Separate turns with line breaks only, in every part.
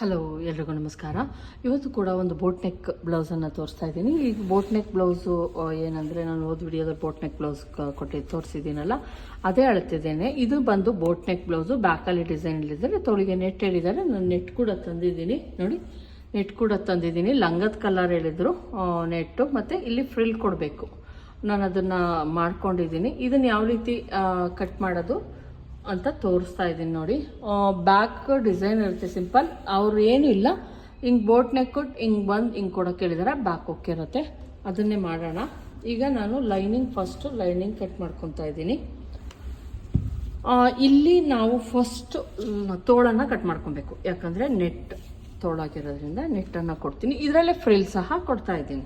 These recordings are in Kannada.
ಹಲೋ ಎಲ್ರಿಗೂ ನಮಸ್ಕಾರ. ಇವತ್ತು ಕೂಡ ಒಂದು ಬೋಟ್ ನೆಕ್ ಬ್ಲೌಸನ್ನು ತೋರಿಸ್ತಾ ಇದ್ದೀನಿ. ಈಗ ಬೋಟ್ ನೆಕ್ ಬ್ಲೌಸು ಏನಂದರೆ ನಾನು ಓದ್ ವಿಡಿಯೋದಲ್ಲಿ ಬೋಟ್ ನೆಕ್ ಬ್ಲೌಸ್ ಕೊಟ್ಟಿದ್ದು ತೋರಿಸಿದ್ದೀನಲ್ಲ, ಅದೇ ಅಳ್ತಿದ್ದೇನೆ. ಇದು ಬಂದು ಬೋಟ್ ನೆಕ್ ಬ್ಲೌಸು ಬ್ಯಾಕಲ್ಲಿ ಡಿಸೈನ್ ತೋಳಿಗೆ ನೆಟ್ ಹೇಳಿದ್ದಾರೆ. ನಾನು ನೆಟ್ ಕೂಡ ತಂದಿದ್ದೀನಿ. ನೋಡಿ ನೆಟ್ ಕೂಡ ತಂದಿದ್ದೀನಿ. ಲಂಗದ ಕಲರ್ ಹೇಳಿದರು ನೆಟ್ಟು ಮತ್ತು ಇಲ್ಲಿ ಫ್ರಿಲ್ ಕೊಡಬೇಕು. ನಾನು ಅದನ್ನು ಮಾಡ್ಕೊಂಡಿದ್ದೀನಿ. ಇದನ್ನು ಯಾವ ರೀತಿ ಕಟ್ ಮಾಡೋದು? ಅಂತ ತೋರಿಸ್ತಾ ಇದ್ದೀನಿ ನೋಡಿ. ಬ್ಯಾಕ್ ಡಿಸೈನ್ ಇರುತ್ತೆ ಸಿಂಪಲ್ ಅವ್ರು ಏನು ಇಲ್ಲ. ಹಿಂಗೆ ಬೋಟ್ ನೆಕ್ ಕೊಟ್ಟು ಹಿಂಗೆ ಬಂದು, ಹಿಂಗೆ ಕೊಡೋಕೆ ಹೇಳಿದಾರೆ. ಬ್ಯಾಕ್ ಓಕೆ ಇರುತ್ತೆ. ಅದನ್ನೇ ಮಾಡೋಣ. ಈಗ ನಾನು ಲೈನಿಂಗ್ ಫಸ್ಟ್ ಲೈನಿಂಗ್ ಕಟ್ ಮಾಡ್ಕೊತಾ ಇದ್ದೀನಿ. ಇಲ್ಲಿ ನಾವು ಫಸ್ಟ್ ತೋಳನ್ನು ಕಟ್ ಮಾಡ್ಕೊಬೇಕು. ಯಾಕಂದರೆ ನೆಟ್ ತೋಳಾಗಿರೋದ್ರಿಂದ ನೆಟ್ಟನ್ನು ಕೊಡ್ತೀನಿ. ಇದರಲ್ಲೇ ಫ್ರಿಲ್ ಸಹ ಕೊಡ್ತಾ ಇದ್ದೀನಿ.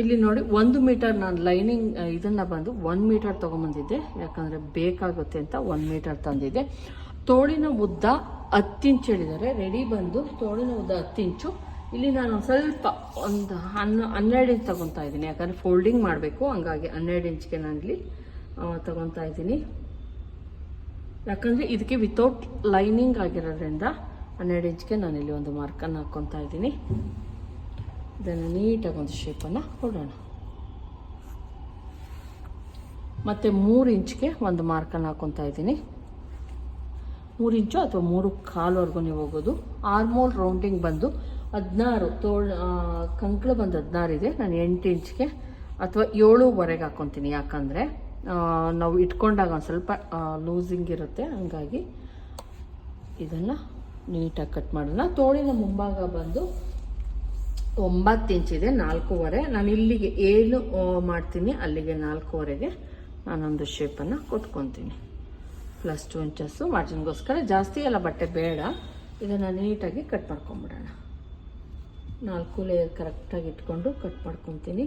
ಇಲ್ಲಿ ನೋಡಿ ಒಂದು ಮೀಟರ್ ನಾನು ಲೈನಿಂಗ್ ಇದನ್ನು ಬಂದು ಒನ್ ಮೀಟರ್ ತೊಗೊಂಬಂದಿದ್ದೆ. ಯಾಕಂದರೆ ಬೇಕಾಗುತ್ತೆ ಅಂತ ಒನ್ ಮೀಟರ್ ತಂದಿದ್ದೆ. ತೋಳಿನ ಉದ್ದ ಹತ್ತು ಇಂಚ್ ಹೇಳಿದ್ದಾರೆ. ರೆಡಿ ಬಂದು ತೋಳಿನ ಉದ್ದ ಹತ್ತು ಇಂಚು ಇಲ್ಲಿ ನಾನು ಸ್ವಲ್ಪ ಒಂದು ಹನ್ನ ಹನ್ನೆರಡು ಇಂಚ್ ತಗೊತಾ ಇದ್ದೀನಿ. ಯಾಕಂದರೆ ಫೋಲ್ಡಿಂಗ್ ಮಾಡಬೇಕು, ಹಂಗಾಗಿ ಹನ್ನೆರಡು ಇಂಚ್ಗೆ ನಾನಿಲ್ಲಿ ತಗೊತಾ ಇದ್ದೀನಿ. ಯಾಕಂದರೆ ಇದಕ್ಕೆ ವಿತೌಟ್ ಲೈನಿಂಗ್ ಆಗಿರೋದ್ರಿಂದ ಹನ್ನೆರಡು ಇಂಚ್ಗೆ ನಾನಿಲ್ಲಿ ಒಂದು ಮಾರ್ಕನ್ನು ಹಾಕ್ಕೊತಾ ಇದ್ದೀನಿ. ಇದನ್ನು ನೀಟಾಗಿ ಒಂದು ಶೇಪನ್ನು ಕೊಡೋಣ. ಮತ್ತು ಮೂರು ಇಂಚ್ಗೆ ಒಂದು ಮಾರ್ಕನ್ನು ಹಾಕ್ಕೊತಾ ಇದ್ದೀನಿ. ಮೂರು ಇಂಚು ಅಥವಾ ಮೂರು ಕಾಲುವರೆಗೂ ನೀವು ಹೋಗೋದು. ಆರ್ಮೋಲ್ ರೌಂಡಿಂಗ್ ಬಂದು ಹದಿನಾರು ತೋಳ್ ಕಂಕಳು ಬಂದು ಹದಿನಾರು ಇದೆ. ನಾನು ಎಂಟು ಇಂಚ್ಗೆ ಅಥವಾ ಏಳುವರೆಗೆ ಹಾಕ್ಕೊತೀನಿ ಯಾಕಂದರೆ ನಾವು ಇಟ್ಕೊಂಡಾಗ ಒಂದು ಸ್ವಲ್ಪ ಲೂಸಿಂಗ್ ಇರುತ್ತೆ. ಹಂಗಾಗಿ ಇದನ್ನು ನೀಟಾಗಿ ಕಟ್ ಮಾಡೋಣ. ತೋಳಿನ ಮುಂಭಾಗ ಬಂದು ಒಂಬತ್ತು ಇಂಚಿದೆ ನಾಲ್ಕೂವರೆ. ನಾನು ಇಲ್ಲಿಗೆ ಏನು ಮಾಡ್ತೀನಿ, ಅಲ್ಲಿಗೆ ನಾಲ್ಕೂವರೆಗೆ ನಾನೊಂದು ಶೇಪನ್ನು ಕೊಟ್ಕೊತೀನಿ. ಪ್ಲಸ್ ಟು ಇಂಚಸ್ಸು ಮಾರ್ಜಿನ್ಗೋಸ್ಕರ ಜಾಸ್ತಿ ಎಲ್ಲ ಬಟ್ಟೆ ಬೇಡ. ಇದನ್ನು ನೀಟಾಗಿ ಕಟ್ ಮಾಡ್ಕೊಂಬಿಡೋಣ. ನಾಲ್ಕು ಲೇಯರ್ ಕರೆಕ್ಟಾಗಿ ಇಟ್ಕೊಂಡು ಕಟ್ ಮಾಡ್ಕೊತೀನಿ.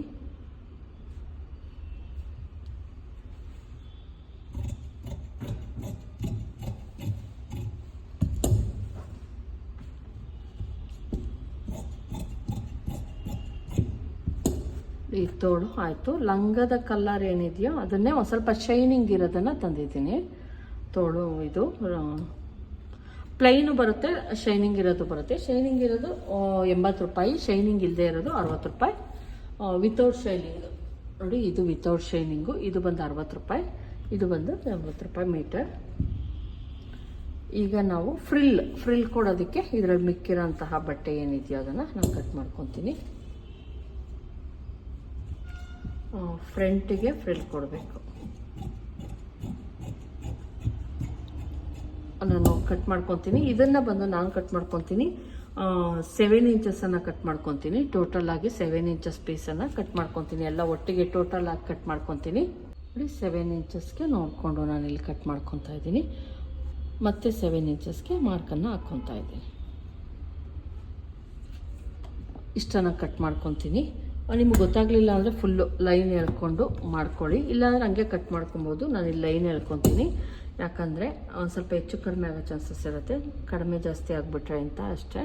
ಈ ತೋಳು ಆಯಿತು. ಲಂಗದ ಕಲ್ಲರ್ ಏನಿದೆಯೋ ಅದನ್ನೇ ಒಂದು ಸ್ವಲ್ಪ ಶೈನಿಂಗ್ ಇರೋದನ್ನು ತಂದಿದ್ದೀನಿ. ತೋಳು ಇದು ಪ್ಲೈನು ಬರುತ್ತೆ ಶೈನಿಂಗ್ ಇರೋದು ಬರುತ್ತೆ. ಶೈನಿಂಗ್ ಇರೋದು ಎಂಬತ್ತು ರೂಪಾಯಿ. ಶೈನಿಂಗ್ ಇಲ್ಲದೆ ಇರೋದು ಅರವತ್ತು ರೂಪಾಯಿ. ವಿತೌಟ್ ಶೈನಿಂಗ್ ನೋಡಿ, ಇದು ವಿತೌಟ್ ಶೈನಿಂಗು ಇದು ಬಂದು ಅರವತ್ತು ರೂಪಾಯಿ. ಇದು ಬಂದು ಎಂಬತ್ತು ರೂಪಾಯಿ ಮೀಟರ್ ಈಗ ನಾವು ಫ್ರಿಲ್ ಫ್ರಿಲ್ ಕೊಡೋದಕ್ಕೆ ಇದರಲ್ಲಿ ಮಿಕ್ಕಿರೋಂತಹ ಬಟ್ಟೆ ಏನಿದೆಯೋ ಅದನ್ನು ನಾನು ಕಟ್ ಮಾಡ್ಕೊತೀನಿ. ಫ್ರಂಟಿಗೆ ಫ್ರಿಲ್ ಕೊಡಬೇಕು. ನಾನು ಕಟ್ ಮಾಡ್ಕೊತೀನಿ. ಇದನ್ನು ಬಂದು ನಾನು ಕಟ್ ಮಾಡ್ಕೊತೀನಿ. ಸೆವೆನ್ ಇಂಚಸನ್ನು ಕಟ್ ಮಾಡ್ಕೊತೀನಿ. ಟೋಟಲ್ ಆಗಿ ಸೆವೆನ್ ಇಂಚಸ್ ಪೀಸನ್ನು ಕಟ್ ಮಾಡ್ಕೊತೀನಿ. ಎಲ್ಲ ಒಟ್ಟಿಗೆ ಟೋಟಲ್ ಆಗಿ ಕಟ್ ಮಾಡ್ಕೊತೀನಿ. ನೋಡಿ ಸೆವೆನ್ ಇಂಚಸ್ಗೆ ನೋಡಿಕೊಂಡು ನಾನು ಇಲ್ಲಿ ಕಟ್ ಮಾಡ್ಕೊತಾ ಇದ್ದೀನಿ. ಮತ್ತೆ ಸೆವೆನ್ ಇಂಚಸ್ಗೆ ಮಾರ್ಕನ್ನು ಹಾಕ್ಕೊತಾ ಇದ್ದೀನಿ. ಇಷ್ಟನ್ನು ಕಟ್ ಮಾಡ್ಕೊತೀನಿ. ನಿಮ್ಗೆ ಗೊತ್ತಾಗಲಿಲ್ಲ ಅಂದರೆ ಫುಲ್ಲು ಲೈನ್ ಎಳ್ಕೊಂಡು ಮಾಡ್ಕೊಳ್ಳಿ. ಇಲ್ಲಾಂದರೆ ಹಂಗೆ ಕಟ್ ಮಾಡ್ಕೊಬೋದು. ನಾನು ಇಲ್ಲಿ ಲೈನ್ ಎಳ್ಕೊತೀನಿ. ಯಾಕಂದರೆ ಒಂದು ಸ್ವಲ್ಪ ಹೆಚ್ಚು ಕಡಿಮೆ ಆಗೋ ಚಾನ್ಸಸ್ ಇರುತ್ತೆ. ಕಡಿಮೆ ಜಾಸ್ತಿ ಆಗಿಬಿಟ್ರೆ ಅಂತ ಅಷ್ಟೇ.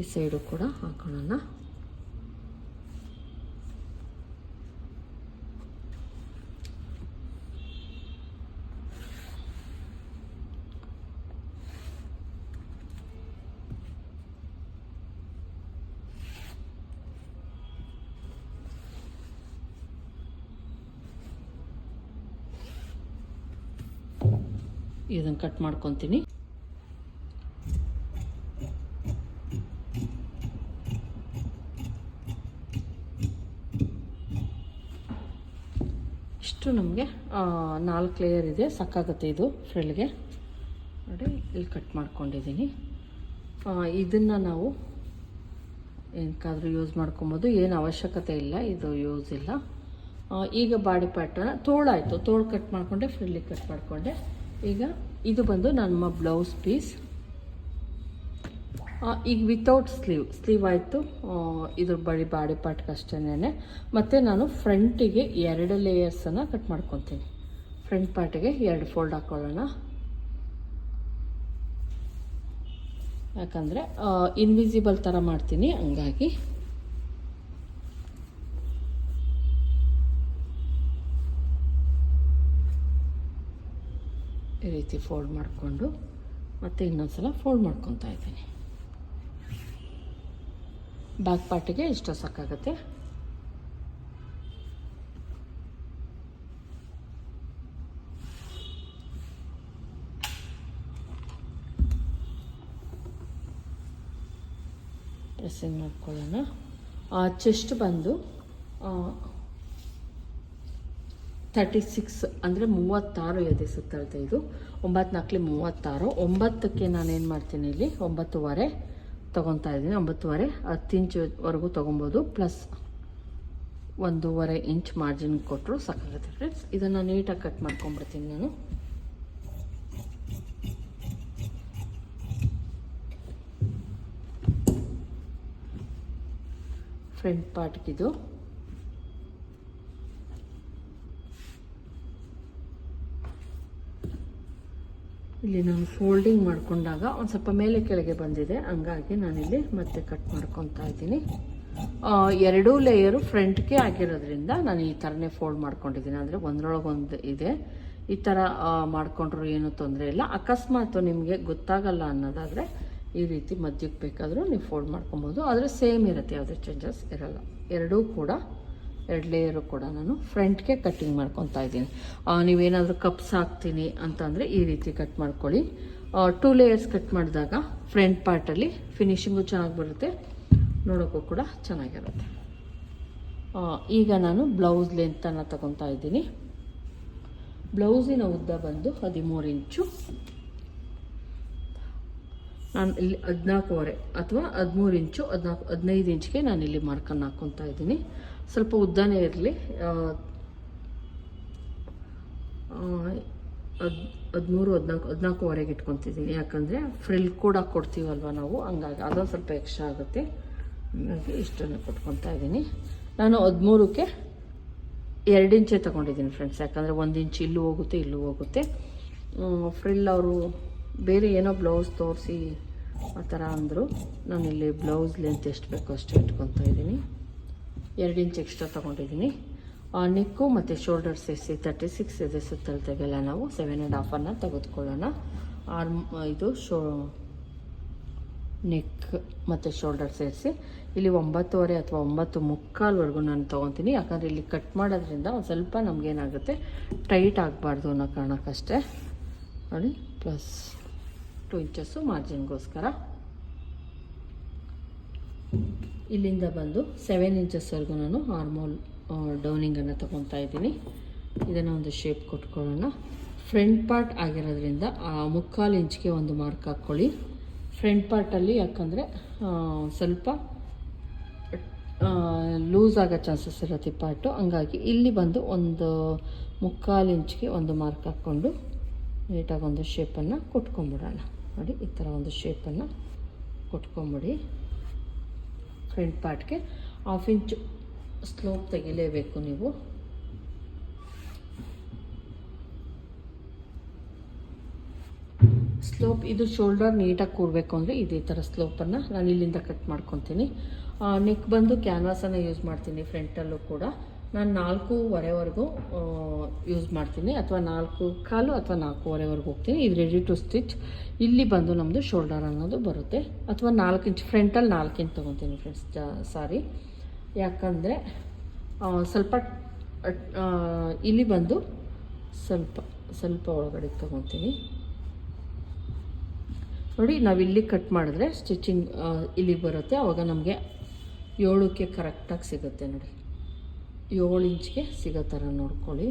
ಈ ಸೈಡು ಕೂಡ ಹಾಕೊಳ್ಳೋಣ ಇದನ್ನು ಕಟ್ ಮಾಡ್ಕೊತೀನಿ. ಇಷ್ಟು ನಮಗೆ ನಾಲ್ಕು ಲೇಯರ್ ಇದೆ ಸಾಕಾಗುತ್ತೆ ಇದು ಫ್ರಿಲ್ಗೆ ನೋಡಿ, ಇಲ್ಲಿ ಕಟ್ ಮಾಡ್ಕೊಂಡಿದ್ದೀನಿ ಇದನ್ನು ನಾವು ಏನಕ್ಕಾದರೂ ಯೂಸ್ ಮಾಡ್ಕೊಬೋದು. ಏನು ಅವಶ್ಯಕತೆ ಇಲ್ಲ, ಇದು ಯೂಸ್ ಇಲ್ಲ. ಈಗ ಬಾಡಿ ಪಾರ್ಟನ್ನ ತೋಳಾಯಿತು. ತೋಳು ಕಟ್ ಮಾಡಿಕೊಂಡೆ ಫ್ರಿಲ್ಲಿಗೆ ಕಟ್ ಮಾಡಿಕೊಂಡೆ. ಈಗ ಇದು ಬಂದು ನಮ್ಮ ಬ್ಲೌಸ್ ಪೀಸ್. ಈಗ ವಿತೌಟ್ ಸ್ಲೀವ್ ಸ್ಲೀವ್ ಆಯಿತು. ಇದು ಬಳಿ ಬಾಡಿ ಪಾರ್ಟ್ಗೆ ಅಷ್ಟೇನೆ ಮತ್ತು ನಾನು ಫ್ರಂಟಿಗೆ ಎರಡು ಲೇಯರ್ಸನ್ನು ಕಟ್ ಮಾಡ್ಕೊತೀನಿ. ಫ್ರಂಟ್ ಪಾರ್ಟಿಗೆ ಎರಡು ಫೋಲ್ಡ್ ಹಾಕ್ಕೊಳ್ಳೋಣ ಯಾಕಂದರೆ ಇನ್ವಿಸಿಬಲ್ ಥರ ಮಾಡ್ತೀನಿ, ಹಂಗಾಗಿ. ಈ ರೀತಿ ಫೋಲ್ಡ್ ಮಾಡಿಕೊಂಡು ಮತ್ತೆ ಇನ್ನೊಂದು ಸಲ ಫೋಲ್ಡ್ ಮಾಡ್ಕೊತಾ ಇದ್ದೀನಿ. ಬ್ಯಾಕ್ ಪಾರ್ಟಿಗೆ ಇಷ್ಟು ಸಾಕಾಗುತ್ತೆ. ಪ್ರೆಸ್ಸಿಂಗ್ ಮಾಡ್ಕೊಳ್ಳೋಣ. ಚೆಸ್ಟ್ ಬಂದು ತರ್ಟಿ ಸಿಕ್ಸ್ ಅಂದರೆ ಮೂವತ್ತಾರು ಎದೆ ಸುತ್ತಳತೆ ಇದು. ಒಂಬತ್ತು ನಾಲ್ಕಲಿ ಮೂವತ್ತಾರು. ಒಂಬತ್ತಕ್ಕೆ ನಾನೇನು ಮಾಡ್ತೀನಿ ಇಲ್ಲಿ? ಒಂಬತ್ತುವರೆ ತೊಗೊತಾ ಇದ್ದೀನಿ. ಒಂಬತ್ತುವರೆ ಹತ್ತು ಇಂಚ್ವರೆಗೂ ತೊಗೊಬೋದು ಪ್ಲಸ್ ಒಂದೂವರೆ ಇಂಚ್ ಮಾರ್ಜಿನ್ ಕೊಟ್ಟರು ಸಾಕಾಗುತ್ತೆ ಫ್ರೆಂಡ್ಸ್ ಇದನ್ನು ನೀಟಾಗಿ ಕಟ್ ಮಾಡ್ಕೊಂಬಿಡ್ತೀನಿ ನಾನು. ಫ್ರಂಟ್ ಪಾರ್ಟ್ಗಿದು ಇಲ್ಲಿ ನಾನು ಫೋಲ್ಡಿಂಗ್ ಮಾಡಿಕೊಂಡಾಗ ಒಂದು ಸ್ವಲ್ಪ ಮೇಲೆ ಕೆಳಗೆ ಬಂದಿದೆ. ಹಂಗಾಗಿ ನಾನಿಲ್ಲಿ ಮತ್ತೆ ಕಟ್ ಮಾಡ್ಕೊತಾ ಇದ್ದೀನಿ. ಎರಡೂ ಲೇಯರು ಫ್ರಂಟ್ಗೆ ಆಗಿರೋದ್ರಿಂದ ನಾನು ಈ ಥರನೇ ಫೋಲ್ಡ್ ಮಾಡ್ಕೊಂಡಿದ್ದೀನಿ. ಅಂದರೆ ಒಂದರೊಳಗೊಂದು ಇದೆ. ಈ ಥರ ಮಾಡ್ಕೊಂಡ್ರು ಏನೂ ತೊಂದರೆ ಇಲ್ಲ. ಅಕಸ್ಮಾತ್ ನಿಮಗೆ ಗೊತ್ತಾಗಲ್ಲ ಅನ್ನೋದಾದರೆ ಈ ರೀತಿ ಮಧ್ಯಕ್ಕೆ ಬೇಕಾದರೂ ನೀವು ಫೋಲ್ಡ್ ಮಾಡ್ಕೊಬೋದು. ಆದರೆ ಸೇಮ್ ಇರುತ್ತೆ, ಯಾವುದೇ ಚೇಂಜಸ್ ಇರಲ್ಲ. ಎರಡೂ ಕೂಡ ಎರಡು ಲೇಯರು ಕೂಡ ನಾನು ಫ್ರಂಟ್ಗೆ ಕಟ್ಟಿಂಗ್ ಮಾಡ್ಕೊತಾ ಇದ್ದೀನಿ. ನೀವೇನಾದರೂ ಕಪ್ಸ್ ಹಾಕ್ತೀನಿ ಅಂತಂದರೆ ಈ ರೀತಿ ಕಟ್ ಮಾಡ್ಕೊಳ್ಳಿ. ಟೂ ಲೇಯರ್ಸ್ ಕಟ್ ಮಾಡಿದಾಗ ಫ್ರಂಟ್ ಪಾರ್ಟಲ್ಲಿ ಫಿನಿಶಿಂಗು ಚೆನ್ನಾಗಿ ಬರುತ್ತೆ. ನೋಡೋಕ್ಕೂ ಕೂಡ ಚೆನ್ನಾಗಿರುತ್ತೆ. ಈಗ ನಾನು ಬ್ಲೌಸ್ ಲೆಂತನ್ನು ತಗೊತಾ ಇದ್ದೀನಿ. ಬ್ಲೌಸಿನ ಉದ್ದ ಬಂದು ಹದಿಮೂರು ಇಂಚು. ನಾನು ಇಲ್ಲಿ ಹದಿನಾಲ್ಕೂವರೆ ಅಥವಾ ಹದಿಮೂರು ಇಂಚು, ಹದಿನಾಲ್ಕು, ಹದಿನೈದು ಇಂಚ್ಗೆ ನಾನು ಇಲ್ಲಿ ಮಾರ್ಕನ್ನು ಹಾಕ್ಕೊತಾ ಇದ್ದೀನಿ. ಸ್ವಲ್ಪ ಉದ್ದನೇ ಇರಲಿ. ಹದ್, ಹದಿಮೂರು, ಹದಿನಾಲ್ಕು, ಹದಿನಾಲ್ಕುವರೆಗೆ ಇಟ್ಕೊತಿದ್ದೀನಿ ಯಾಕಂದರೆ ಫ್ರಿಲ್ ಕೂಡ ಕೊಡ್ತೀವಲ್ವ ನಾವು? ಹಂಗಾಗಿ ಅದೊಂದು ಸ್ವಲ್ಪ ಎಕ್ಸ್ಟ್ರಾ ಆಗುತ್ತೆ. ಇಷ್ಟನ್ನು ಕೊಟ್ಕೊತಾ ಇದ್ದೀನಿ ನಾನು ಹದಿಮೂರಕ್ಕೆ ಎರಡು ಇಂಚೆ ತೊಗೊಂಡಿದ್ದೀನಿ ಫ್ರೆಂಡ್ಸ್ ಯಾಕಂದರೆ ಒಂದು ಇಂಚ್ ಇಲ್ಲೂ ಹೋಗುತ್ತೆ ಇಲ್ಲೂ ಹೋಗುತ್ತೆ. ಫ್ರಿಲ್ ಅವರು ಬೇರೆ ಏನೋ ಬ್ಲೌಸ್ ತೋರಿಸಿ ಆ ಥರ ಅಂದರು. ನಾನಿಲ್ಲಿ ಬ್ಲೌಸ್ ಲೆಂತ್ ಎಷ್ಟು ಬೇಕೋ ಅಷ್ಟು ಇಟ್ಕೊತಾ ಇದ್ದೀನಿ ಎರಡು ಇಂಚ್ ಎಕ್ಸ್ಟ್ರಾ ತೊಗೊಂಡಿದ್ದೀನಿ ನೆಕ್ಕು ಮತ್ತು ಶೋಲ್ಡರ್ ಸೇರಿಸಿ ತರ್ಟಿ ಸಿಕ್ಸ್ ಇದೆ ಸುತ್ತಳತೆಗೆಲ್ಲ ನಾವು ಸೆವೆನ್ ಆ್ಯಂಡ್ ಹಾಫನ್ನು ತೆಗೆದುಕೊಳ್ಳೋಣ. ಆರ್ಮ್ ಇದು ಶೋ ನೆಕ್ ಮತ್ತು ಶೋಲ್ಡರ್ ಸೇರಿಸಿ ಇಲ್ಲಿ ಒಂಬತ್ತುವರೆ ಅಥವಾ ಒಂಬತ್ತು ಮುಕ್ಕಾಲ್ವರೆಗೂ ನಾನು ತೊಗೊತೀನಿ. ಯಾಕಂದರೆ ಇಲ್ಲಿ ಕಟ್ ಮಾಡೋದ್ರಿಂದ ಒಂದು ಸ್ವಲ್ಪ ನಮಗೇನಾಗುತ್ತೆ ಟೈಟ್ ಆಗಬಾರ್ದು ಅನ್ನೋ ಕಾರಣಕ್ಕಷ್ಟೇ. ನೋಡಿ ಪ್ಲಸ್ ಟು ಇಂಚಸ್ಸು ಮಾರ್ಜಿನ್ಗೋಸ್ಕರ ಇಲ್ಲಿಂದ ಬಂದು ಸೆವೆನ್ ಇಂಚಸ್ವರೆಗೂ ನಾನು ಹಾರ್ಮೋಲ್ ಡೌನಿಂಗನ್ನು ತೊಗೊತಾ ಇದ್ದೀನಿ. ಇದನ್ನು ಒಂದು ಶೇಪ್ ಕೊಟ್ಕೊಳ್ಳೋಣ. ಫ್ರಂಟ್ ಪಾರ್ಟ್ ಆಗಿರೋದ್ರಿಂದ, ಆ, ಮುಕ್ಕಾಲು ಇಂಚ್ಗೆ ಒಂದು ಮಾರ್ಕ್ ಹಾಕ್ಕೊಳ್ಳಿ. ಫ್ರಂಟ್ ಪಾರ್ಟಲ್ಲಿ ಯಾಕಂದರೆ ಸ್ವಲ್ಪ ಲೂಸ್ ಆಗೋ ಚಾನ್ಸಸ್ ಇರುತ್ತೆ ಪಾರ್ಟು ಹಂಗಾಗಿ ಇಲ್ಲಿ ಬಂದು ಒಂದು ಮುಕ್ಕಾಲು ಇಂಚ್ಗೆ ಒಂದು ಮಾರ್ಕ್ ಹಾಕ್ಕೊಂಡು ನೀಟಾಗಿ ಒಂದು ಶೇಪನ್ನು ಕೊಟ್ಕೊಂಬಿಡೋಣ. ನೋಡಿ, ಈ ಥರ ಒಂದು ಶೇಪನ್ನು ಕೊಟ್ಕೊಂಬಿಡಿ. ಫ್ರಂಟ್ ಪಾರ್ಟ್ಗೆ ಹಾಫ್ ಇಂಚು ಸ್ಲೋಪ್ ತೆಗಿಲೇಬೇಕು ನೀವು. ಸ್ಲೋಪ್ ಇದು ಶೋಲ್ಡರ್ ನೀಟಾಗಿ ಕೂರಬೇಕು ಅಂದರೆ ಇದೇ ಥರ ಸ್ಲೋಪನ್ನು ನಾನು ಇಲ್ಲಿಂದ ಕಟ್ ಮಾಡ್ಕೊತೀನಿ. ನೆಕ್ ಬಂದು ಕ್ಯಾನ್ವಾಸನ್ನು ಯೂಸ್ ಮಾಡ್ತೀನಿ ಫ್ರಂಟಲ್ಲೂ ಕೂಡ. ನಾನು ನಾಲ್ಕೂವರೆವರೆಗೂ ಯೂಸ್ ಮಾಡ್ತೀನಿ. ಅಥವಾ ನಾಲ್ಕು ಕಾಲು ಅಥವಾ ನಾಲ್ಕೂವರೆವರೆಗೂ ಹೋಗ್ತೀನಿ. ಇದು ರೆಡಿ ಟು ಸ್ಟಿಚ್ ಇಲ್ಲಿ ಬಂದು ನಮ್ಮದು ಶೋಲ್ಡರ್ ಅನ್ನೋದು ಬರುತ್ತೆ. ಅಥವಾ ನಾಲ್ಕು ಇಂಚ್ ಫ್ರಂಟಲ್ಲಿ ನಾಲ್ಕು ಇಂಚ್ ತೊಗೊತೀನಿ ಫ್ರೆಂಡ್ಸ್ ಸಾರಿ. ಯಾಕಂದರೆ ಸ್ವಲ್ಪ ಇಲ್ಲಿ ಬಂದು ಸ್ವಲ್ಪ ಸ್ವಲ್ಪ ಒಳಗಡೆ ತೊಗೊತೀನಿ. ನೋಡಿ, ನಾವು ಇಲ್ಲಿ ಕಟ್ ಮಾಡಿದ್ರೆ ಸ್ಟಿಚಿಂಗ್ ಇಲ್ಲಿಗೆ ಬರುತ್ತೆ. ಆವಾಗ ನಮಗೆ ಏಳಕ್ಕೆ ಕರೆಕ್ಟಾಗಿ ಸಿಗುತ್ತೆ ನೋಡಿ. ಏಳು ಇಂಚ್ಗೆ ಸಿಗೋ ಥರ ನೋಡ್ಕೊಳ್ಳಿ.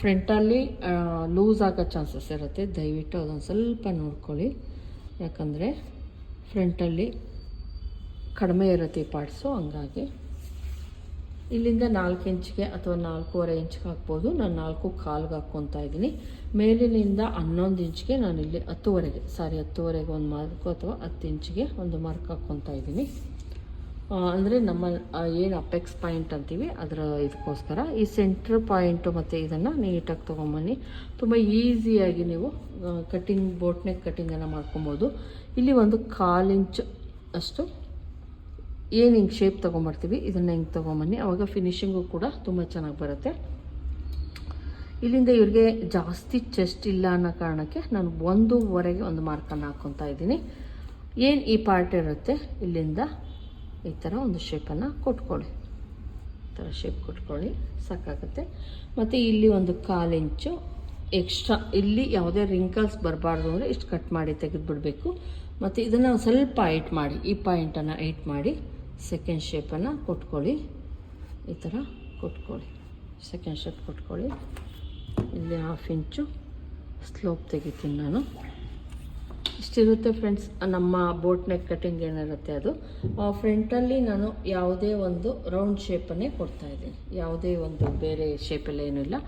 ಫ್ರಂಟಲ್ಲಿ ಲೂಸ್ ಆಗೋ ಚಾನ್ಸಸ್ ಇರುತ್ತೆ. ದಯವಿಟ್ಟು ಅದೊಂದು ಸ್ವಲ್ಪ ನೋಡ್ಕೊಳ್ಳಿ. ಯಾಕಂದರೆ ಫ್ರಂಟಲ್ಲಿ ಕಡಿಮೆ ಇರುತ್ತೆ ಈ ಪಾರ್ಟ್ಸು ಹಂಗಾಗಿ. ಇಲ್ಲಿಂದ ನಾಲ್ಕು ಇಂಚ್ಗೆ ಅಥವಾ ನಾಲ್ಕೂವರೆ ಇಂಚ್ಗೆ ಹಾಕ್ಬೋದು. ನಾನು ನಾಲ್ಕು ಕಾಲ್ಗೆ ಹಾಕ್ಕೊತಾ ಇದ್ದೀನಿ. ಮೇಲಿನಿಂದ ಹನ್ನೊಂದು ಇಂಚ್ಗೆ ನಾನು ಇಲ್ಲಿ ಹತ್ತುವರೆಗೆ ಸಾರಿ ಹತ್ತುವರೆಗೆ ಒಂದು ಮಾರ್ಕು ಅಥವಾ ಹತ್ತು ಇಂಚ್ಗೆ ಒಂದು ಮಾರ್ಕ್ ಹಾಕ್ಕೊತಾ ಇದ್ದೀನಿ. ಅಂದರೆ ನಮ್ಮ ಏನು ಅಪೆಕ್ಸ್ ಪಾಯಿಂಟ್ ಅಂತೀವಿ, ಅದರ ಇದಕ್ಕೋಸ್ಕರ ಈ ಸೆಂಟ್ರ್ ಪಾಯಿಂಟು ಮತ್ತು ಇದನ್ನು ನೀಟಾಗಿ ತೊಗೊಂಬನ್ನಿ. ತುಂಬ ಈಸಿಯಾಗಿ ನೀವು ಕಟ್ಟಿಂಗ್ ಬೋಟ್ನೆಕ್ ಕಟ್ಟಿಂಗನ್ನು ಮಾಡ್ಕೊಬೋದು. ಇಲ್ಲಿ ಒಂದು ಕಾಲು ಅಷ್ಟು ಏನು ಹಿಂಗೆ ಶೇಪ್ ತೊಗೊಂಬರ್ತೀವಿ, ಇದನ್ನು ಹಿಂಗೆ ತೊಗೊಂಬನ್ನಿ. ಅವಾಗ ಫಿನಿಷಿಂಗು ಕೂಡ ತುಂಬ ಚೆನ್ನಾಗಿ ಬರುತ್ತೆ. ಇಲ್ಲಿಂದ ಇವ್ರಿಗೆ ಜಾಸ್ತಿ ಚೆಸ್ಟ್ ಇಲ್ಲ ಅನ್ನೋ ಕಾರಣಕ್ಕೆ ನಾನು ಒಂದೂವರೆಗೆ ಒಂದು ಮಾರ್ಕನ್ನು ಹಾಕ್ಕೊತಾ ಇದ್ದೀನಿ. ಏನು ಈ ಪಾರ್ಟ್ ಇರುತ್ತೆ, ಇಲ್ಲಿಂದ ಈ ಥರ ಒಂದು ಶೇಪನ್ನು ಕೊಟ್ಕೊಳ್ಳಿ. ಈ ಥರ ಶೇಪ್ ಕೊಟ್ಕೊಳ್ಳಿ, ಸಾಕಾಗುತ್ತೆ. ಮತ್ತು ಇಲ್ಲಿ ಒಂದು ಕಾಲು ಇಂಚು ಎಕ್ಸ್ಟ್ರಾ ಇಲ್ಲಿ ಯಾವುದೇ ರಿಂಕಲ್ಸ್ ಬರಬಾರ್ದು ಅಂದರೆ ಇಷ್ಟು ಕಟ್ ಮಾಡಿ ತೆಗೆದುಬಿಡಬೇಕು. ಮತ್ತು ಇದನ್ನು ಸ್ವಲ್ಪ ಐಟ್ ಮಾಡಿ, ಈ ಪಾಯಿಂಟನ್ನು ಐಟ್ ಮಾಡಿ ಸೆಕೆಂಡ್ ಶೇಪನ್ನು ಕೊಟ್ಕೊಳ್ಳಿ. ಈ ಥರ ಕೊಟ್ಕೊಳ್ಳಿ ಸೆಕೆಂಡ್ ಶೇಪ್ ಕೊಟ್ಕೊಳ್ಳಿ. ಇಲ್ಲಿ ಹಾಫ್ ಇಂಚು ಸ್ಲೋಪ್ ತೆಗಿತೀನಿ ನಾನು. ಇಷ್ಟಿರುತ್ತೆ ಫ್ರೆಂಡ್ಸ್ ನಮ್ಮ ಬೋಟ್ ನೆಕ್ ಕಟಿಂಗ್ ಏನಿರುತ್ತೆ ಅದು. ಫ್ರಂಟಲ್ಲಿ ನಾನು ಯಾವುದೇ ಒಂದು ರೌಂಡ್ ಶೇಪನ್ನೇ ಕೊಡ್ತಾ ಇದ್ದೀನಿ. ಯಾವುದೇ ಒಂದು ಬೇರೆ ಶೇಪಲ್ಲಿ ಏನೂ ಇಲ್ಲ.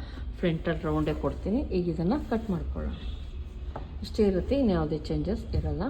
ಫ್ರಂಟಲ್ಲಿ ರೌಂಡೇ ಕೊಡ್ತೀನಿ. ಈಗ ಇದನ್ನು ಕಟ್ ಮಾಡ್ಕೊಳ್ಳೋಣ. ಇಷ್ಟೇ ಇರುತ್ತೆ, ಇನ್ಯಾವುದೇ ಚೇಂಜಸ್ ಇರಲ್ಲ.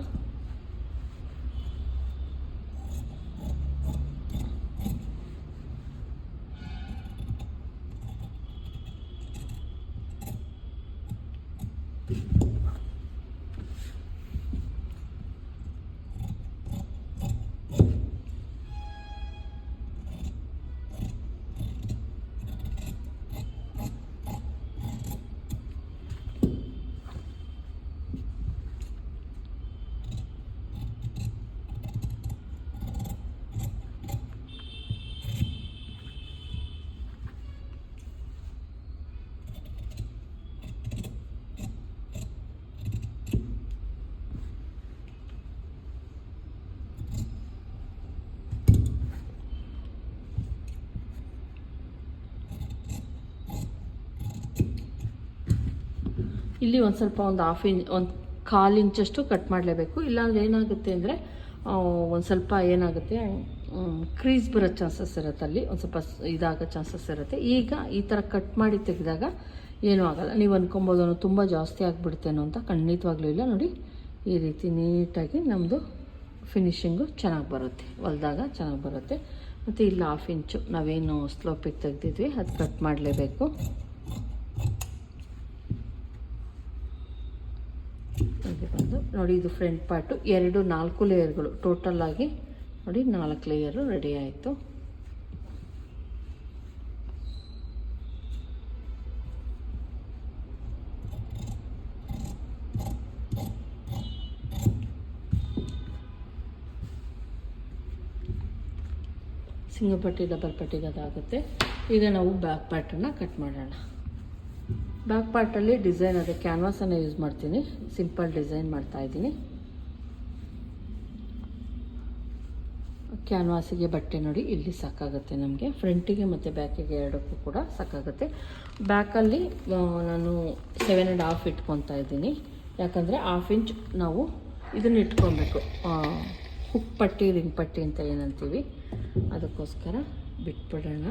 ಇಲ್ಲಿ ಒಂದು ಸ್ವಲ್ಪ ಒಂದು ಹಾಫ್ ಇಂಚ್ ಒಂದು ಕಾಲು ಇಂಚಷ್ಟು ಕಟ್ ಮಾಡಲೇಬೇಕು. ಇಲ್ಲಾಂದರೆ ಏನಾಗುತ್ತೆ ಅಂದರೆ ಒಂದು ಸ್ವಲ್ಪ ಏನಾಗುತ್ತೆ ಕ್ರೀಸ್ ಬರೋ ಚಾನ್ಸಸ್ ಇರುತ್ತೆ ಅಲ್ಲಿ. ಒಂದು ಸ್ವಲ್ಪ ಇದಾಗೋ ಚಾನ್ಸಸ್ ಇರುತ್ತೆ. ಈಗ ಈ ಥರ ಕಟ್ ಮಾಡಿ ತೆಗೆದಾಗ ಏನೂ ಆಗಲ್ಲ. ನೀವು ಅಂದ್ಕೊಬೋದು "ಅವ್ನು ತುಂಬ ಜಾಸ್ತಿ ಆಗಿಬಿಡ್ತೇನೋ ಅಂತ ಖಂಡಿತವಾಗ್ಲೂ ಇಲ್ಲ. ನೋಡಿ, ಈ ರೀತಿ ನೀಟಾಗಿ ನಮ್ಮದು ಫಿನಿಷಿಂಗು ಚೆನ್ನಾಗಿ ಬರುತ್ತೆ. ಹೊಲ್ದಾಗ ಚೆನ್ನಾಗಿ ಬರುತ್ತೆ. ಮತ್ತು ಇಲ್ಲಿ ಹಾಫ್ ಇಂಚು ನಾವೇನು ಸ್ಲೋಪಿಗೆ ತೆಗೆದಿದ್ವಿ, ಅದು ಕಟ್ ಮಾಡಲೇಬೇಕು ಇದು ಬಂದು ನೋಡಿ, ಇದು ಫ್ರಂಟ್ ಪಾರ್ಟು. ಎರಡು, ನಾಲ್ಕು ಲೇಯರ್ಗಳು. ಟೋಟಲ್ ಆಗಿ ನೋಡಿ, ನಾಲ್ಕು ಲೇಯರು ರೆಡಿ ಆಯಿತು. ಸಿಂಗಲ್ ಪಟ್ಟಿ, ಡಬಲ್ ಪಟ್ಟಿಗೆ ಅದಾಗುತ್ತೆ. ಈಗ ನಾವು ಬ್ಯಾಕ್ ಪಾರ್ಟನ್ನು ಕಟ್ ಮಾಡೋಣ. ಬ್ಯಾಕ್ ಪಾರ್ಟಲ್ಲಿ ಡಿಸೈನ್ ಅದೇ ಕ್ಯಾನ್ವಾಸನ್ನು ಯೂಸ್ ಮಾಡ್ತೀನಿ. ಸಿಂಪಲ್ ಡಿಸೈನ್ ಮಾಡ್ತಾ ಇದ್ದೀನಿ. ಕ್ಯಾನ್ವಾಸಿಗೆ ಬಟ್ಟೆ ನೋಡಿ ಇಲ್ಲಿ ಸಾಕಾಗುತ್ತೆ ನಮಗೆ. ಫ್ರಂಟಿಗೆ ಮತ್ತು ಬ್ಯಾಕಿಗೆ ಎರಡಕ್ಕೂ ಕೂಡ ಸಾಕಾಗುತ್ತೆ. ಬ್ಯಾಕಲ್ಲಿ ನಾನು ಸೆವೆನ್ ಆ್ಯಂಡ್ ಹಾಫ್ ಇಟ್ಕೊತಾ ಇದ್ದೀನಿ. ಯಾಕಂದರೆ ಹಾಫ್ ಇಂಚ್ ನಾವು ಇದನ್ನು ಇಟ್ಕೊಬೇಕು. ಹುಕ್ ಪಟ್ಟಿ ರಿಂಗ್ ಪಟ್ಟಿ ಅಂತ ಏನಂತೀವಿ. ಅದಕ್ಕೋಸ್ಕರ ಬಿಟ್ಬಿಡೋಣ.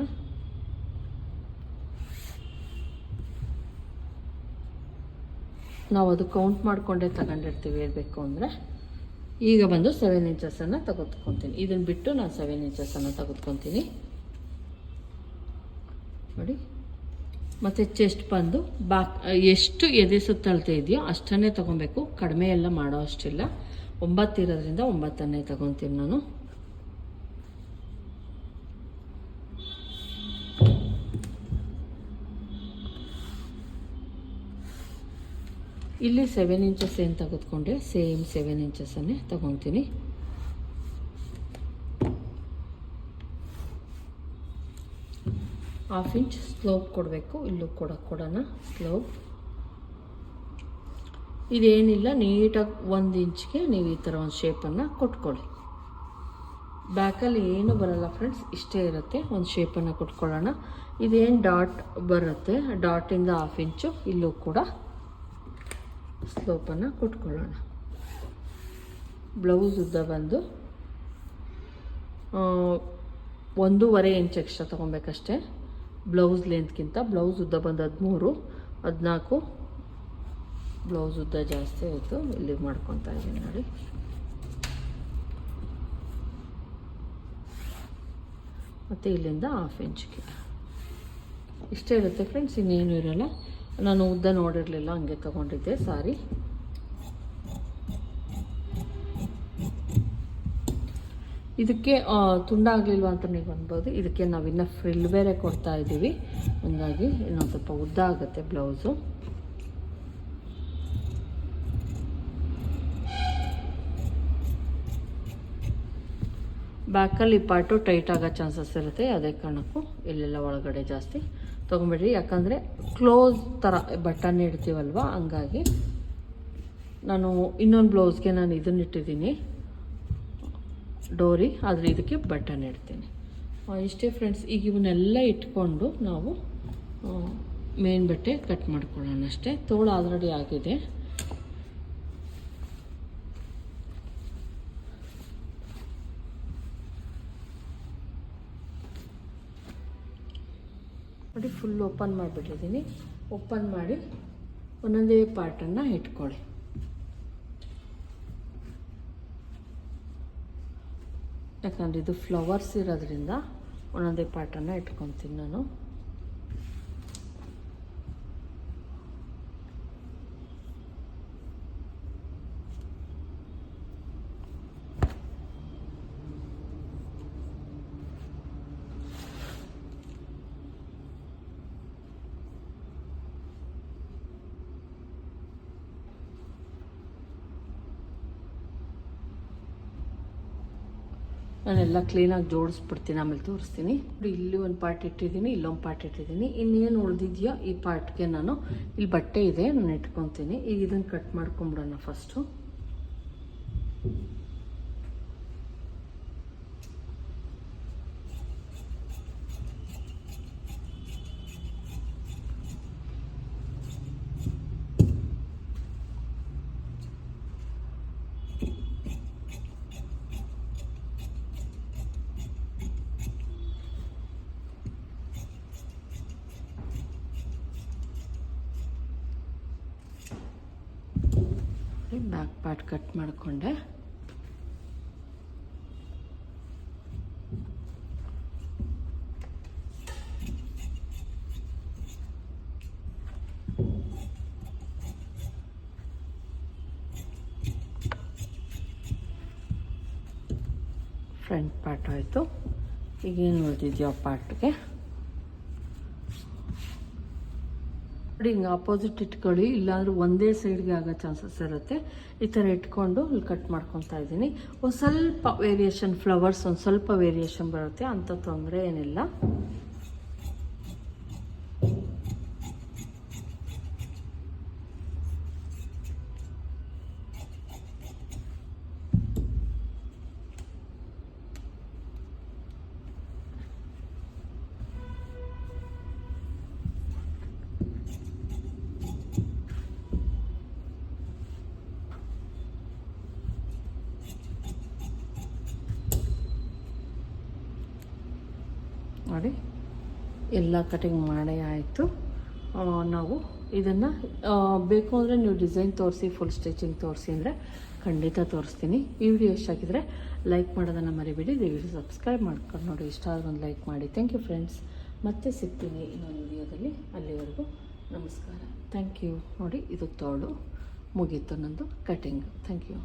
ನಾವು ಅದು ಕೌಂಟ್ ಮಾಡಿಕೊಂಡೇ ತಗೊಂಡಿರ್ತೀವಿ ಇರಬೇಕು ಅಂದರೆ. ಈಗ ಬಂದು ಸೆವೆನ್ ಇಂಚಸನ್ನು ತೆಗೆದುಕೊತೀನಿ ಇದನ್ನು ಬಿಟ್ಟು ನಾನು ಸೆವೆನ್ ಇಂಚಸನ್ನು ತೆಗೆದುಕೊತೀನಿ ನೋಡಿ. ಮತ್ತು ಚೆಸ್ಟ್ ಬಂದು ಬಾಕ್, ಎಷ್ಟು ಎದೆ ಸುತ್ತಳತೆ ಇದೆಯೋ ಅಷ್ಟನ್ನೇ ತೊಗೊಬೇಕು. ಕಡಿಮೆ ಎಲ್ಲ ಮಾಡೋ ಅಷ್ಟಿಲ್ಲ. ಒಂಬತ್ತಿರೋದ್ರಿಂದ ಒಂಬತ್ತನ್ನೇ ತೊಗೊತೀನಿ ನಾನು. ಇಲ್ಲಿ ಸೆವೆನ್ ಇಂಚಸ್ ಏನು ತೆಗೆದುಕೊಂಡೆ? ಸೇಮ್ ಸೆವೆನ್ ಇಂಚಸ್ಸನ್ನೇ ತಗೊತೀನಿ. ಹಾಫ್ ಇಂಚ್ ಸ್ಲೋಪ್ ಕೊಡಬೇಕು. ಇಲ್ಲೂ ಕೂಡ ಕೊಡೋಣ ಸ್ಲೋಪ್ ಇದೇನಿಲ್ಲ, ನೀಟಾಗಿ ಒಂದು ಇಂಚ್ಗೆ ನೀವು ಈ ಥರ ಒಂದು ಶೇಪನ್ನು ಕೊಟ್ಕೊಳ್ಳಿ. ಬ್ಯಾಕಲ್ಲಿ ಏನು ಬರಲ್ಲ ಫ್ರೆಂಡ್ಸ್ ಇಷ್ಟೇ ಇರುತ್ತೆ. ಒಂದು ಶೇಪನ್ನು ಕೊಟ್ಕೊಳ್ಳೋಣ. ಇದೇನು ಡಾಟ್ ಬರುತ್ತೆ? ಡಾಟಿಂದ ಹಾಫ್ ಇಂಚು ಇಲ್ಲೂ ಕೂಡ ಸ್ಲೋಪನ್ನು ಕೊಟ್ಕೊಳ್ಳೋಣ. ಬ್ಲೌಸ್ ಉದ್ದ ಬಂದು ಒಂದೂವರೆ ಇಂಚ್ ಎಕ್ಸ್ಟ್ರಾ ತೊಗೊಬೇಕಷ್ಟೇ. ಬ್ಲೌಸ್ ಲೆಂತ್ಗಿಂತ ಬ್ಲೌಸ್ ಉದ್ದ ಬಂದು ಹದಿಮೂರು, ಹದಿನಾಲ್ಕು. ಬ್ಲೌಸ್ ಉದ್ದ ಜಾಸ್ತಿ ಆಯಿತು ಇಲ್ಲಿಗೆ ಮಾಡ್ಕೊತಾ ಇದ್ದೀನಿ ನೋಡಿ. ಮತ್ತು ಇಲ್ಲಿಂದ ಹಾಫ್ ಇಂಚ್ಗೆ ಇಷ್ಟೇ ಇರುತ್ತೆ ಫ್ರೆಂಡ್ಸ್ ಇನ್ನೇನು ಇರಲ್ಲ. ನಾನು ಉದ್ದ ನೋಡಿರಲಿಲ್ಲ, ಹಂಗೆ ತಗೊಂಡಿದ್ದೆ ಸಾರಿ. ಇದಕ್ಕೆ ತುಂಡಾಗಲಿಲ್ವ ಅಂತ ನೀವು ಅನ್ಬೋದು. ಇದಕ್ಕೆ ನಾವು ಇನ್ನೂ ಫ್ರಿಲ್ ಬೇರೆ ಕೊಡ್ತಾ ಇದ್ದೀವಿ. ಹಂಗಾಗಿ ಇನ್ನೊಂದು ಸ್ವಲ್ಪ ಉದ್ದ ಆಗುತ್ತೆ ಬ್ಲೌಸು. ಬ್ಯಾಕಲ್ಲಿ ಪಾರ್ಟು ಟೈಟ್ ಆಗೋ ಚಾನ್ಸಸ್ ಇರುತ್ತೆ, ಅದೇ ಕಾರಣಕ್ಕೂ ಇಲ್ಲೆಲ್ಲ ಒಳಗಡೆ ಜಾಸ್ತಿ. ತೊಗೊಂಬಿಡ್ರಿ, ಯಾಕಂದರೆ ಕ್ಲೋಸ್ ಥರ ಬಟನ್ ಇಡ್ತೀವಲ್ವ, ಹಂಗಾಗಿ ನಾನು ಇನ್ನೊಂದು ಬ್ಲೌಸ್ಗೆ ನಾನು ಇದನ್ನ ಇಟ್ಟಿದ್ದೀನಿ. ಡೋರಿ, ಆದರೆ ಇದಕ್ಕೆ ಬಟನ್ ಇಡ್ತೀನಿ. ಇಷ್ಟೇ ಫ್ರೆಂಡ್ಸ್ ಈಗ ಇವನ್ನೆಲ್ಲ ಇಟ್ಕೊಂಡು ನಾವು ಮೇನ್ ಬಟ್ಟೆ ಕಟ್ ಮಾಡ್ಕೊಳ್ಳೋಣ ಅಷ್ಟೇ. ತೋಳು ಆಲ್ರೆಡಿ ಆಗಿದೆ. ನೋಡಿ ಫುಲ್ ಓಪನ್ ಮಾಡಿಬಿಟ್ಟಿದ್ದೀನಿ. ಓಪನ್ ಮಾಡಿ ಒಂದೊಂದೇ ಪಾರ್ಟನ್ನು ಇಟ್ಕೊಳ್ಳಿ. ಯಾಕಂದರೆ ಇದು ಫ್ಲವರ್ಸ್ ಇರೋದ್ರಿಂದ ಒಂದೊಂದೇ ಪಾರ್ಟನ್ನು ಇಟ್ಕೊತೀನಿ ನಾನು. ನಾನೆಲ್ಲ ಕ್ಲೀನಾಗಿ ಜೋಡಿಸ್ಬಿಡ್ತೀನಿ, ಆಮೇಲೆ ತೋರಿಸ್ತೀನಿ. ಇಲ್ಲಿ ಒಂದು ಪಾರ್ಟ್ ಇಟ್ಟಿದ್ದೀನಿ, ಇಲ್ಲೊಂದು ಪಾರ್ಟ್ ಇಟ್ಟಿದ್ದೀನಿ. ಇನ್ನೇನು ಉಳಿದಿದೆಯೋ ಈ ಪಾರ್ಟ್ಗೆ ನಾನು ಇಲ್ಲಿ ಬಟ್ಟೆ ಇದೆ, ನಾನು ಇಟ್ಕೊತೀನಿ. ಈಗ ಇದನ್ನು ಕಟ್ ಮಾಡ್ಕೊಂಬಿಡೋಣ ಫಸ್ಟು ಬ್ಯಾಕ್ ಪಾರ್ಟ್ ಕಟ್ ಮಾಡಿಕೊಂಡೆ. ಫ್ರಂಟ್ ಪಾರ್ಟ್ ಆಯಿತು. ಈಗೇನು ಉಳಿದಿದೆಯೋ ಪಾರ್ಟ್ಗೆ? ನೋಡಿ, ಹಿಂಗೆ ಅಪೋಸಿಟ್ ಇಟ್ಕೊಳ್ಳಿ. ಇಲ್ಲಾಂದ್ರೆ ಒಂದೇ ಸೈಡ್ಗೆ ಆಗೋ ಚಾನ್ಸಸ್ ಇರುತ್ತೆ. ಈ ಥರ ಇಟ್ಕೊಂಡು ಇಲ್ಲಿ ಕಟ್ ಮಾಡ್ಕೊತಾ ಇದ್ದೀನಿ. ಒಂದು ಸ್ವಲ್ಪ ವೇರಿಯೇಷನ್ ಫ್ಲವರ್ಸ್ ಒಂದು ಸ್ವಲ್ಪ ವೇರಿಯೇಷನ್ ಬರುತ್ತೆ. ಅಂಥ ತೊಂದರೆ ಏನಿಲ್ಲ. ನೋಡಿ ಎಲ್ಲ ಕಟಿಂಗ್ ಮಾಡೇ ಆಯಿತು. ನಾವು ಇದನ್ನು ಬೇಕು ಅಂದರೆ ನೀವು ಡಿಸೈನ್ ತೋರಿಸಿ ಫುಲ್ ಸ್ಟಿಚಿಂಗ್ ತೋರಿಸಿ ಅಂದರೆ ಖಂಡಿತ ತೋರಿಸ್ತೀನಿ. ಈ ವಿಡಿಯೋ ಇಷ್ಟ ಆಗಿದ್ರೆ ಲೈಕ್ ಮಾಡೋದನ್ನು ಮರಿಬೇಡಿ. ದಯವಿಟ್ಟು ಸಬ್ಸ್ಕ್ರೈಬ್ ಮಾಡ್ಕೊಂಡು ನೋಡಿ. ಇಷ್ಟ ಆದ್ರೆ ಒಂದು ಲೈಕ್ ಮಾಡಿ. ಥ್ಯಾಂಕ್ ಯು ಫ್ರೆಂಡ್ಸ್ ಮತ್ತೆ ಸಿಗ್ತೀನಿ ಇನ್ನೊಂದು ವಿಡಿಯೋದಲ್ಲಿ ಅಲ್ಲಿವರೆಗೂ ನಮಸ್ಕಾರ. ಥ್ಯಾಂಕ್ ಯು ನೋಡಿ, ಇದು ತೋಳು. ಮುಗೀತು ನಂದು ಕಟಿಂಗ್ ಥ್ಯಾಂಕ್ ಯು